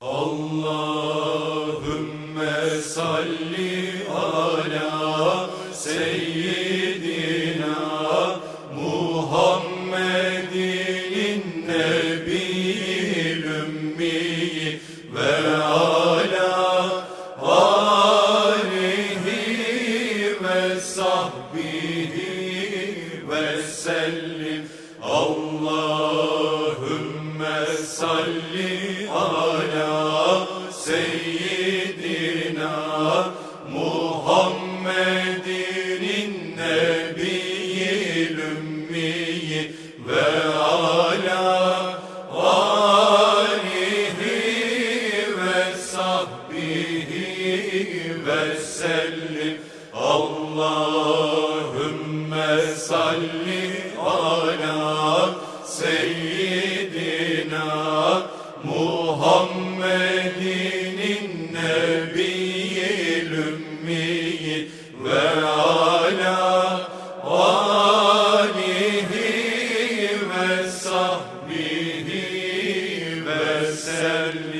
Allahümme salli ala seyyidina Muhammedin nebiyil ümmi ve ala alihi ve sahbihi ve sellim. Allahümme salli ala Muhammedin nebiyil ümmi ve ala ve sahbihi ve sellim